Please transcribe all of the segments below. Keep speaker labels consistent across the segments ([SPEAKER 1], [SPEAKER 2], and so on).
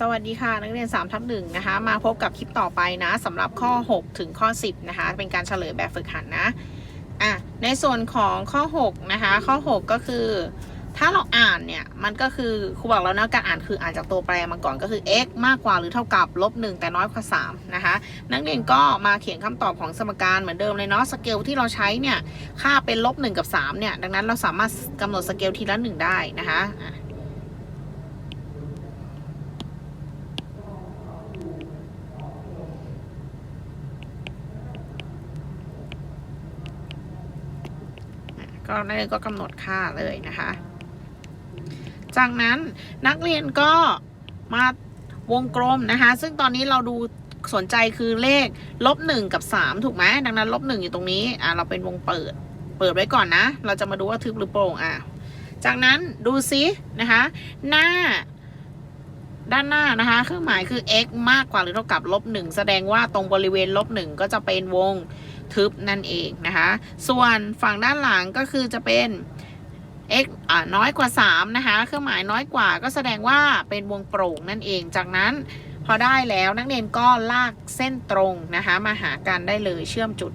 [SPEAKER 1] สวัสดีค่ะ นักเรียน3ทับหนึ่งนะคะ มาพบกับคลิปต่อไปนะสำหรับข้อ 6 ถึงข้อ 10 นะคะ เป็นการเฉลยแบบฝึกหัดนะอะในส่วนของข้อ 6 นะคะ ข้อ 6 ก็คือ ถ้าเราอ่านเนี่ย มันก็คือครูบอกแล้วนะการอ่านคืออ่านจากตัวแปรมาก่อนก็คือ x มากกว่าหรือเท่ากับลบ1แต่น้อยกว่า3นะคะ นักเรียนก็มาเขียนคำตอบของสมการเหมือนเดิมเลยเนาะสเกลที่เราใช้เนี่ยค่าเป็นลบ1กับ3เนี่ยดังนั้นเราสามารถกำหนดสเกลทีละ1ได้นะคะ ก็นักเรียนก็กำหนดค่าเลยนะคะ จากนั้นนักเรียนก็มาวงกลมนะคะ ซึ่งตอนนี้เราดูสนใจคือเลขลบหนึ่งกับสามถูกไหมดังนั้นลบหนึ่งอยู่ตรงนี้อ่าเราเป็นวงเปิด เปิดไว้ก่อนนะ เราจะมาดูว่าทึบหรือโปร่งอะจากนั้นดูซินะคะ หน้า ด้านหน้านะคะ เครื่องหมายคือ x มากกว่าหรือเท่ากับลบหนึ่งแสดงว่าตรงบริเวณลบหนึ่งก็จะเป็นวง ทึบนั่นเองนะคะ ส่วนฝั่งด้านหลังก็คือจะเป็น x อ่าน้อยกว่า 3 นะคะ เครื่องหมายน้อยกว่าก็แสดงว่าเป็นวงโปร่งนั่นเอง จากนั้นพอได้แล้วนักเรียนก็ลากเส้นตรงนะคะ มาหากันได้เลยเชื่อมจุด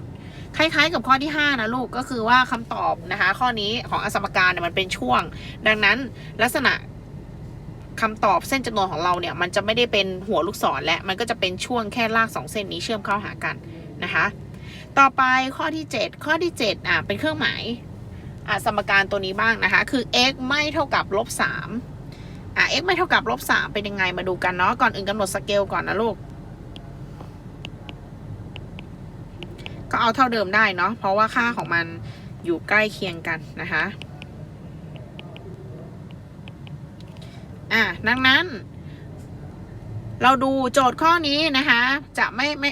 [SPEAKER 1] คล้ายๆกับข้อที่ 5 นะลูกก็คือว่าคำตอบนะคะ ข้อนี้ของอสมการเนี่ยมันเป็นช่วง ดังนั้นลักษณะคำตอบเส้นจำนวนของเราเนี่ยมันจะไม่ได้เป็นหัวลูกศรและมันก็จะเป็นช่วงแค่ลากสองเส้นนี้เชื่อมเข้าหากันนะคะ ต่อไปข้อที่ 7 ข้อที่7อะเป็นเครื่องหมายอะสมการตัวนี้บ้างนะคะ คือ x ไม่เท่ากับลบ3อะ x ไม่เท่ากับลบ3เป็นยังไงมาดูกันเนาะก่อนอื่นกำหนดสเกลก่อนนะลูก ก็เอาเท่าเดิมได้เนาะเพราะว่าค่าของมันอยู่ใกล้เคียงกันนะคะอะดังนั้น เราดูโจทย์ข้อนี้นะคะ จะไม่ไม่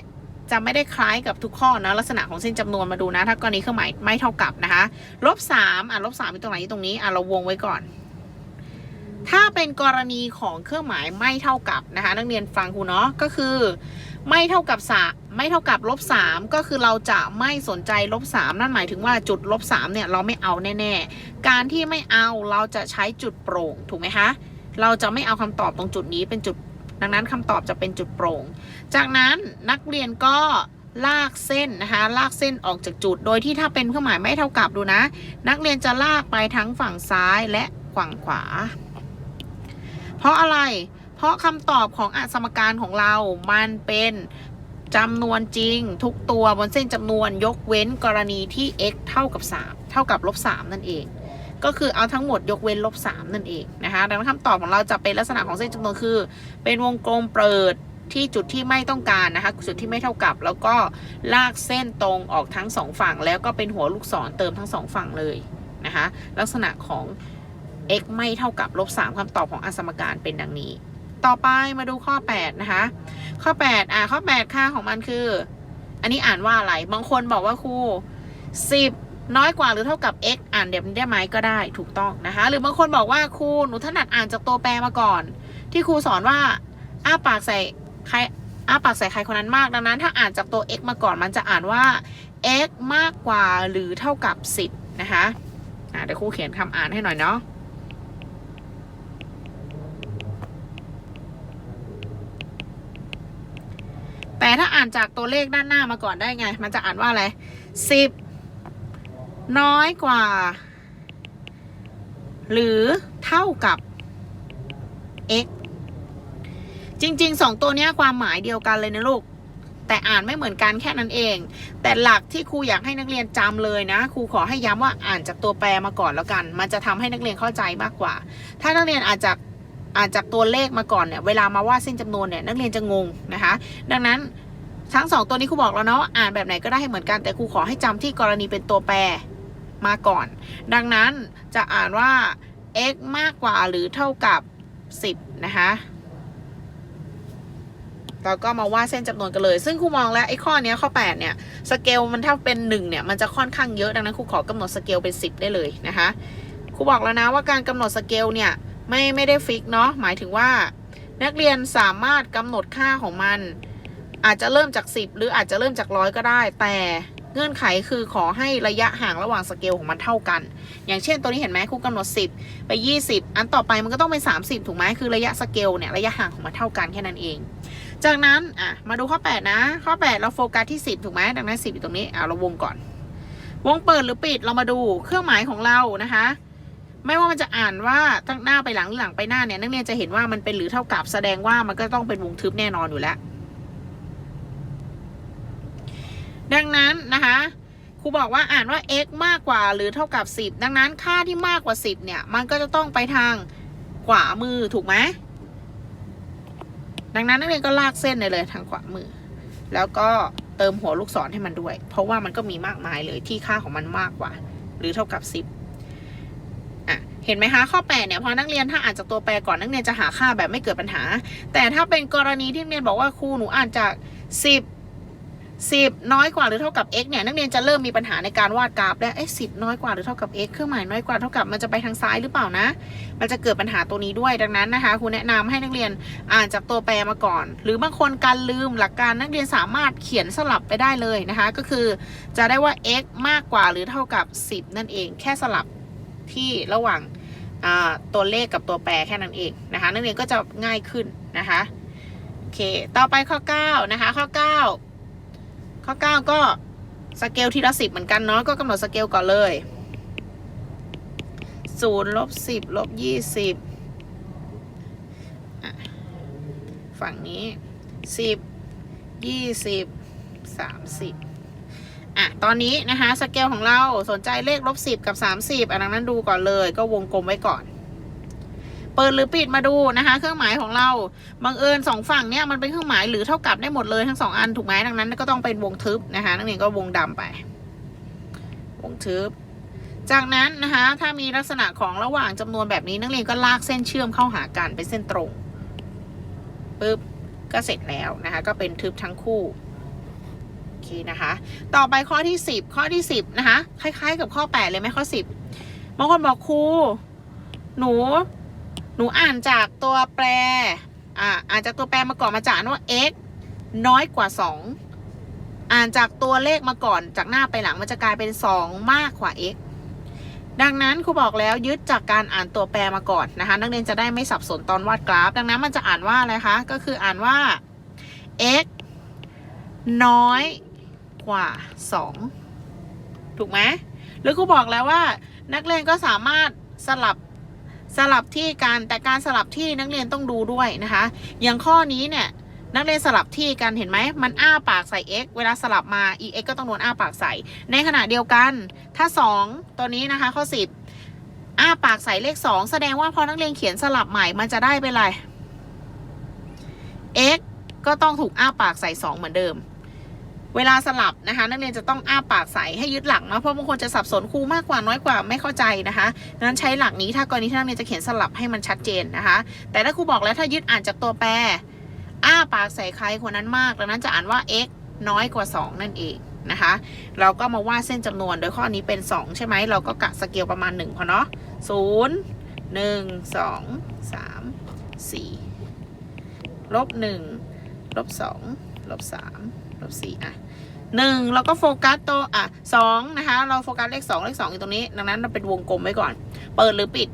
[SPEAKER 1] จะไม่ได้คล้ายกับทุกข้อนะลักษณะของเส้นจำนวนมาดูนะ ถ้ากรณีเครื่องหมายไม่เท่ากับนะคะลบสามอะลบสามอยู่ตรงไหนอยู่ตรงนี้อะเราวงไว้ก่อน ถ้าเป็นกรณีของเครื่องหมายไม่เท่ากับนะคะนักเรียนฟังครูเนาะก็คือ ไม่เท่ากับสาไม่เท่ากับลบสามก็คือเราจะไม่สนใจลบสามนั่นหมายถึงว่าจุดลบสามเนี่ยเราไม่เอาแน่ๆ การที่ไม่เอาเราจะใช้จุดโปร่งถูกไหมคะเราจะไม่เอาคำตอบตรงจุดนี้เป็นจุด ดังนั้นคำตอบจะเป็นจุดโปร่ง จากนั้นนักเรียนก็ลากเส้นนะคะลากเส้นออกจากจุด โดยที่ถ้าเป็นเครื่องหมายไม่เท่ากับดูนะ นักเรียนจะลากไปทั้งฝั่งซ้ายและฝั่งขวา เพราะอะไร เพราะคำตอบของอสมการของเรา มันเป็นจำนวนจริง ทุกตัวบนเส้นจำนวนยกเว้นกรณีที่ x เท่ากับ 3 เท่ากับลบ3นั่นเอง ก็คือเอาทั้งหมดยกเว้นลบ3นั่นเองนะคะดังนั้นคำตอบของเราจะเป็นลักษณะของเส้นจำนวนคือ เป็นวงกลมเปิดที่จุดที่ไม่ต้องการนะคะจุดที่ไม่เท่ากับ แล้วก็ลากเส้นตรงออกทั้งสองฝั่ง แล้วก็เป็นหัวลูกศรเติมทั้งสองฝั่งเลยนะคะลักษณะของ x ไม่เท่ากับลบ3คำตอบของอสมการเป็นดังนี้ ต่อไปมาดูข้อ 8 นะคะ ข้อ 8 อะข้อ 8 ค่าของมันคือ อันนี้อ่านว่าอะไร บางคนบอกว่าครู10 น้อยกว่าหรือเท่ากับ x อ่านแบบนี้ได้ไหมก็ได้ถูกต้องนะคะ หรือบางคนบอกว่าครูหนูถนัดอ่านจากตัวแปรมาก่อน ที่ครูสอนว่าอ้าปากใส่ใครอ้าปากใส่ใครคนนั้นมากดังนั้น ถ้าอ่านจากตัว x มาก่อนมันจะอ่านว่า x มากกว่าหรือเท่ากับ 10 นะคะอะเดี๋ยวครูเขียนคำอ่านให้หน่อยเนาะแต่ถ้าอ่านจากตัวเลขด้านหน้ามาก่อนได้ไง มันจะอ่านว่าอะไรสิบ น้อยกว่า หรือเท่ากับ x จริงๆสองตัวนี้ความหมายเดียวกันเลยนะลูก แต่อ่านไม่เหมือนกันแค่นั้นเอง แต่หลักที่ครูอยากให้นักเรียนจำเลยนะ ครูขอให้ย้ำว่าอ่านจากตัวแปรมาก่อนแล้วกัน มันจะทำให้นักเรียนเข้าใจมากกว่า ถ้านักเรียนอ่านจากอ่านจากตัวเลขมาก่อนเนี่ย เวลามาวาดเส้นจำนวนเนี่ยนักเรียนจะงงนะคะ ดังนั้นทั้งสองตัวนี้ครูบอกแล้วเนาะอ่านแบบไหนก็ได้ให้เหมือนกันแต่ครูขอให้จำที่กรณีเป็นตัวแปร มาก่อน ดังนั้นจะอ่านว่า x มากกว่าหรือเท่ากับ 10 นะคะเราก็มาวาดเส้นจำนวนกันเลย ซึ่งครูมองแล้วไอ้ข้อนี้ข้อ 8 เนี่ย สเกลมันถ้าเป็น 1 เนี่ย มันจะค่อนข้างเยอะดังนั้นครูขอกำหนดสเกลเป็น 10 ได้เลยนะคะครูบอกแล้วนะว่าการกำหนดสเกลเนี่ยไม่ไม่ได้ฟิกเนาะหมายถึงว่า นักเรียนสามารถกำหนดค่าของมัน อาจจะเริ่มจาก 10 หรืออาจจะเริ่มจากร้อยก็ได้ แต่ เงื่อนไขคือขอให้ระยะห่างระหว่างสเกลของมันเท่ากัน อย่างเช่นตัวนี้เห็นไหมครูกำหนด 10 ไป 20 อันต่อไปมันก็ต้องเป็น 30 ถูกไหมคือระยะสเกลเนี่ยระยะห่างของมันเท่ากันแค่นั้นเอง จากนั้นอะมาดูข้อ 8 นะ ข้อ 8 เราโฟกัสที่ 10 ถูกไหมดังนั้น 10 อยู่ตรงนี้อะเราวงก่อน วงเปิดหรือปิดเรามาดูเครื่องหมายของเรานะคะ ไม่ว่ามันจะอ่านว่าตั้งหน้าไปหลังหรือหลังไปหน้าเนี่ยนักเรียนจะเห็นว่ามันเป็นหรือเท่ากับแสดงว่ามันก็ต้องเป็นวงทึบแน่นอนอยู่แล้ว ดังนั้นนะคะครูบอกว่าอ่านว่า x มากกว่าหรือเท่ากับ 10 ดังนั้นค่าที่มากกว่า 10 เนี่ย มันก็จะต้องไปทางขวามือถูกไหมดังนั้นนักเรียนก็ลากเส้นเลยเลยทางขวามือ แล้วก็เติมหัวลูกศรให้มันด้วย เพราะว่ามันก็มีมากมายเลยที่ค่าของมันมากกว่า หรือเท่ากับ 10อะเห็นไหมคะข้อ8เนี่ยพอนักเรียนถ้าอ่านจากตัวแปรก่อนนักเรียนจะหาค่าแบบไม่เกิดปัญหา แต่ถ้าเป็นกรณีที่นักเรียนบอกว่าครูหนูอ่านจาก 10 10 น้อยกว่าหรือเท่ากับ x เนี่ยนักเรียนจะเริ่มมีปัญหาในการวาดกราฟแล้วเอ๊ะสิน้อยกว่าหรือเท่ากับ x เครื่องหมายน้อยกว่าเท่ากับมันจะไปทางซ้ายหรือเปล่านะ มันจะเกิดปัญหาตัวนี้ด้วยดังนั้นนะคะครูแนะนำให้นักเรียนอ่านจากตัวแปรมาก่อน หรือบางคนการลืมหลักการนักเรียนสามารถเขียนสลับไปได้เลยนะคะ ก็คือจะได้ว่า x มากกว่าหรือเท่ากับ 10 นั่นเอง แค่สลับที่ระหว่างตัวเลขกับตัวแปรแค่นั้นเองนะคะ นักเรียนก็จะง่ายขึ้นนะคะโอเค ต่อไปข้อ 9 นะคะ ข้อ 9 ข้อ 9 ก็สเกลทีละสิบเหมือนกันเนาะก็กำหนดสเกลก่อนเลยศูนย์ลบสิบลบยี่สิบฝั่งนี้สิบยี่สิบสามสิบอะ ตอนนี้นะคะสเกลของเราสนใจเลขลบสิบกับสามสิบอันนั้นดูก่อนเลย ก็วงกลมไว้ก่อน เปิดหรือปิดมาดูนะคะ เครื่องหมายของเราบังเอิญสองฝั่งเนี่ยมันเป็นเครื่องหมายหรือเท่ากับได้หมดเลยทั้งสองอันถูกไหมดังนั้นก็ต้องเป็นวงทึบนะคะนักเรียนก็วงดำไป วงทึบ จากนั้นนะคะถ้ามีลักษณะของระหว่างจำนวนแบบนี้นักเรียนก็ลากเส้นเชื่อมเข้าหากันเป็นเส้นตรงปึ๊บก็เสร็จแล้วนะคะ ก็เป็นทึบทั้งคู่โอเคนะคะ ต่อไปข้อที่สิบข้อที่สิบนะคะคล้าย ๆ กับข้อแปดเลยไหมข้อสิบบางคนบอกครูหนู นูอ่านจากตัวแปร อ่าอ่านจากตัวแปรมาก่อนมาจากอันว่า x น้อยกว่า 2 อ่านจากตัวเลขมาก่อนจากหน้าไปหลังมันจะกลายเป็น 2 มากกว่า x ดังนั้นครูบอกแล้วยึดจากการอ่านตัวแปรมาก่อนนะคะ นักเรียนจะได้ไม่สับสนตอนวาดกราฟ ดังนั้นมันจะอ่านว่าอะไรคะก็คืออ่านว่า x น้อยกว่า 2 ถูกไหมหรือครูบอกแล้วว่า นักเรียนก็สามารถสลับ สลับที่กันแต่การสลับที่นักเรียนต้องดูด้วยนะคะ อย่างข้อนี้เนี่ยนักเรียนสลับที่กันเห็นไหม มันอ้าปากใส่ x เวลาสลับมา e x ก็ต้องโดนอ้าปากใส่ ในขณะเดียวกัน ถ้า 2 ตัวนี้นะคะ ข้อ 10 อ้าปากใส่เลข 2 แสดงว่าพอนักเรียนเขียนสลับใหม่ มันจะได้เป็นอะไร x ก็ต้องถูกอ้าปากใส่ 2 เหมือนเดิม เวลาสลับนะคะ นักเรียนจะต้องอ้าปากใส่ให้ยึดหลักนะเพราะบางคนจะสับสนครูมากกว่าน้อยกว่าไม่เข้าใจนะคะดังนั้นใช้หลักนี้ถ้ากรณีที่นักเรียนจะเขียนสลับให้มันชัดเจนนะคะ แต่ถ้าครูบอกแล้วถ้ายึดอ่านจากตัวแปร อ้าปากใส่ใครคนนั้นมากดังนั้นจะอ่านว่า x น้อยกว่า 2 นั่นเองนะคะ เราก็มาวาดเส้นจำนวนโดยข้อนี้เป็น 2 ใช่ไหมเราก็กะสเกลประมาณ1พอเนาะ0 1 2 3 4ลบ1ลบ2ลบ3 ลบ4อะหนึ่งเราก็โฟกัสตัวอะสองนะคะ เราโฟกัสเลขสองเลขสองอยู่ตรงนี้ ดังนั้นเราเป็นวงกลมไว้ก่อน เปิดหรือปิด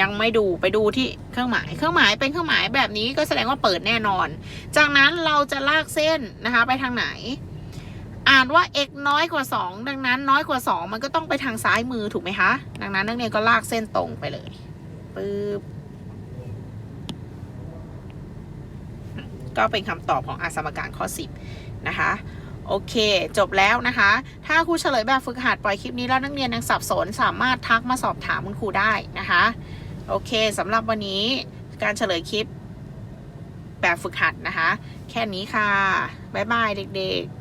[SPEAKER 1] ยังไม่ดูไปดูที่เครื่องหมาย เครื่องหมายเป็นเครื่องหมายแบบนี้ก็แสดงว่าเปิดแน่นอน จากนั้นเราจะลากเส้นนะคะ ไปทางไหน อ่านว่า x น้อยกว่า 2 ดังนั้นน้อยกว่า 2 มันก็ต้องไปทางซ้ายมือถูกไหมคะ ดังนั้นนักเรียนก็ลากเส้นตรงไปเลยปึ๊บ ก็เป็นคำตอบของอาสมการข้อ 10 นะคะโอเค จบแล้วนะคะ ถ้าครูเฉลยแบบฝึกหัดปล่อยคลิปนี้แล้วนักเรียนยังสับสน สามารถทักมาสอบถามคุณครูได้นะคะ โอเคสำหรับวันนี้การเฉลยคลิปแบบฝึกหัดนะคะ แค่นี้ค่ะ บ๊ายบายเด็กๆ